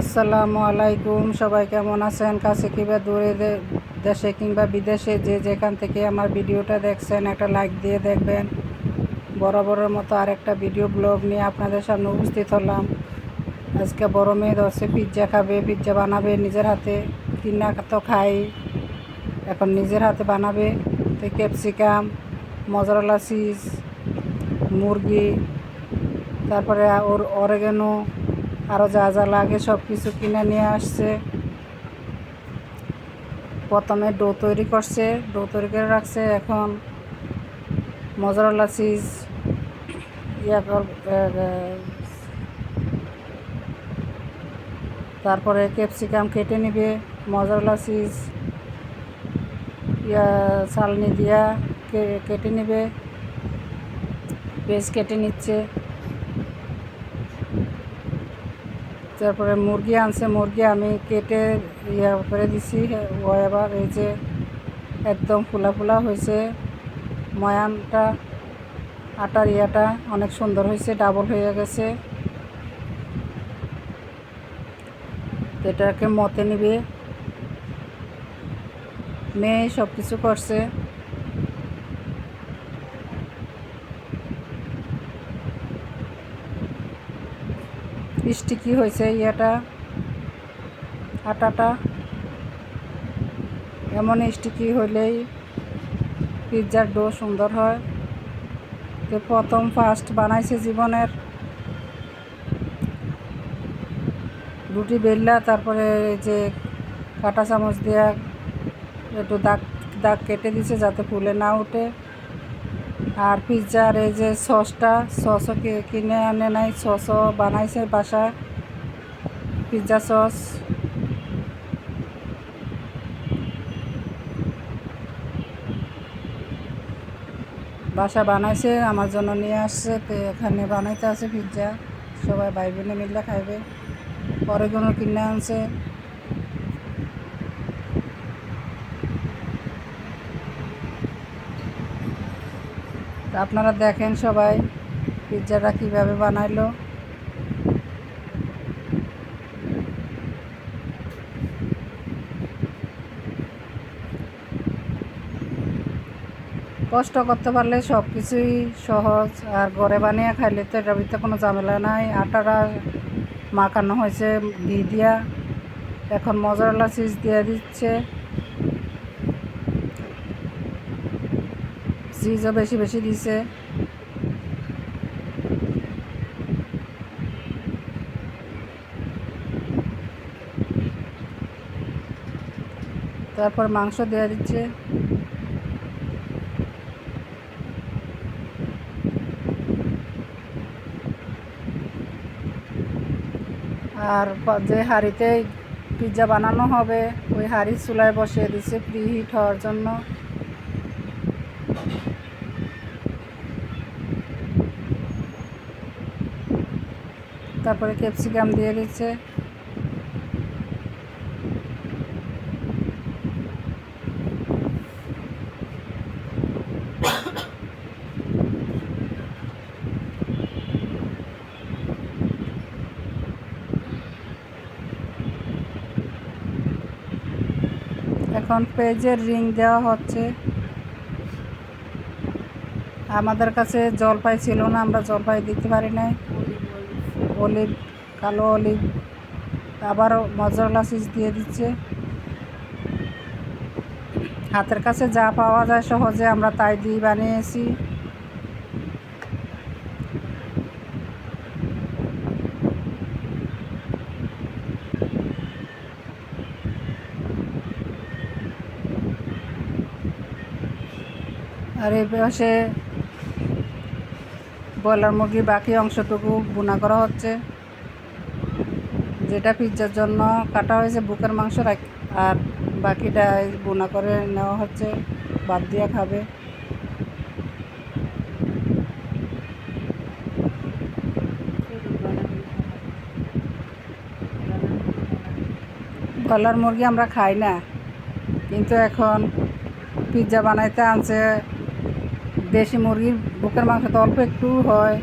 আসসালামু আলাইকুম। সবাই কেমন আছেন? কাছে কিংবা দূরে দেশে কিংবা বিদেশে যে যেখান থেকে আমার ভিডিওটা দেখছেন, একটা লাইক দিয়ে দেখবেন। বরাবরের মতো আরেকটা ভিডিও ব্লগ নিয়ে আপনাদের সামনে উপস্থিত হলাম। আজকে বড় মেয়ে ধরছে পিৎজা খাবে পিৎজা বানাবে নিজের হাতে। কিনা তো খাই। এখন নিজের হাতে বানাবে। তো ক্যাপসিকাম মজরালা চিজ মুরগি, তারপরে ওর অরেগানো আরও যা যা লাগে সব কিছু কিনে নিয়ে আসছে। প্রথমে ডো তৈরি করছে, ডো তৈরি করে রাখছে। এখন মজরালা চিজ তারপরে ক্যাপসিকাম কেটে নেবে, মজরালা চিজ, ইয়া চালনি দিয়া কেটে নেবে পেঁয়াজ কেটে নিচ্ছে। তারপরে মুরগি আনছে, মুরগি আমি কেটে ইয়া করে দিছি। ও এবার এই যে একদম ফুলা ফুলা হয়েছে। ময়ানটা, আটার ইয়াটা অনেক সুন্দর হয়েছে, ডাবল হয়ে গেছে। এটাকে মতে নিবে। মেয়ে সব কিছু করছে। স্টিকি হয়েছে, ইয়েটা, আটাটা, এমন স্টিকি হইলেই পিৎজার ডো সুন্দর হয়। তো প্রথম ফার্স্ট বানাইছে জীবনের। রুটি বেললা, তারপরে যে কাঁটা চামচ দিয়া একটু দাগ দাগ কেটে দিছে যাতে ফুলে না উঠে। আর পিৎজার এই যে সসটা, সসও কিনে আনে নাই, সসও বানাইছে বাসায়। Pizza sauce. বাসা বানাইছে, আমার জন্য নিয়ে আসছে, তো এখানে বানাইতে আছে পিৎজা। সবাই ভাই বোনে মিলে খাইবে। পরে কোনো কিনে আনছে। তা আপনারা দেখেন সবাই পিৎজাটা কীভাবে বানাইলো। কষ্ট করতে পারলে সব কিছুই সহজ, আর ঘরে বানিয়ে খাইলে তো এটার ভিতরে কোনো ঝামেলা নাই। আটাটা মাখানো হয়েছে, ঘি দিয়া। এখন মজরালা চিজ দিয়ে দিচ্ছে। চিজও বেশি বেশি দিছে। তারপর মাংস দিয়ে দিচ্ছে। আর যে হাঁড়িতে পিৎজা বানানো হবে, ওই হাঁড়ি চুলায় বসিয়ে দিচ্ছে প্রি হিট হওয়ার জন্য। তারপরে ক্যাপসিকাম দিয়ে দিচ্ছে। এখন পেজের রিং দেওয়া হচ্ছে। আমাদের কাছে জলপাই ছিল না, আমরা জলপাই দিতে পারি নাই। অলিভ, কালো অলিভ। আবারও মজরলা চিজ দিয়ে দিচ্ছে। হাতের কাছে যা পাওয়া যায় সহজে আমরা তাই দিয়ে বানিয়েছি। আর এই পাশে ব্রয়লার মুরগির বাকি অংশটুকু বোনা করা হচ্ছে। যেটা পিৎজার জন্য কাটা হয়েছে বুকের মাংস আর বাকিটা বোনা করে নেওয়া হচ্ছে, বাদ দিয়ে খাবে। ব্রয়লার মুরগি আমরা খাই না, কিন্তু এখন পিৎজা বানাইতে আনছে দেশি মুরগির বুকের মাংস তো অল্প একটু হয়,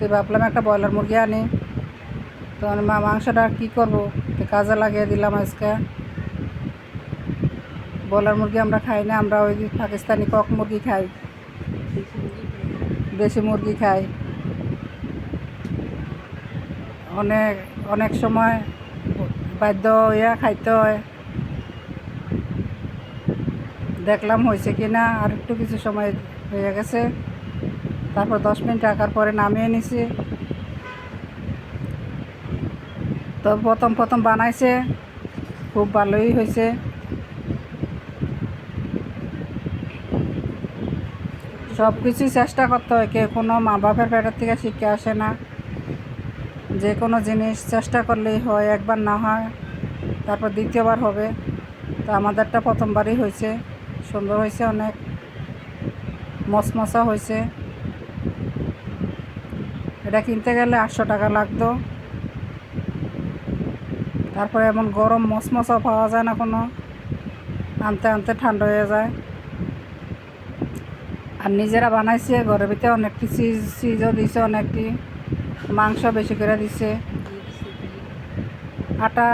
তো ভাবলাম একটা ব্রয়লার মুরগি আনি। তো মা- মাংসটা কী করব? তো কাজে লাগিয়ে দিলাম আজকে। ব্রয়লার মুরগি আমরা খাই না, আমরা ওই পাকিস্তানি কক মুরগি খাই। দেশি মুরগি খাই। অনেক অনেক সময় বাধ্য হইয়া খাইতে হয়। দেখলাম হয়েছে কি না আর একটু কিছু সময় হয়ে গেছে। তারপর দশ মিনিট রাখার পরে নামিয়ে নিছি। তো প্রথম প্রথম বানাইছে, খুব ভালোই হয়েছে। সব কিছুই চেষ্টা করতে হয়, কেউ কোনো মা বাপের পেটের থেকে শিখে আসে না। যে কোনো জিনিস চেষ্টা করলেই হয়, একবার না হয়, তারপর দ্বিতীয়বার হবে। তো আমাদেরটা প্রথমবারই হয়েছে, সুন্দর হয়েছে অনেক। মশমশা হয়েছে এটা কিনতে গেলে আটশো টাকা লাগতো। তারপরে এমন গরম মশমশা পাওয়া যায় না কোনো। আনতে আনতে ঠান্ডা হয়ে যায়। আর নিজেরা বানাইছে, ঘরের ভিতরে অনেকটি চিজ, চিজও দিছে, অনেকটি মাংস বেশি করে দিছে। আটা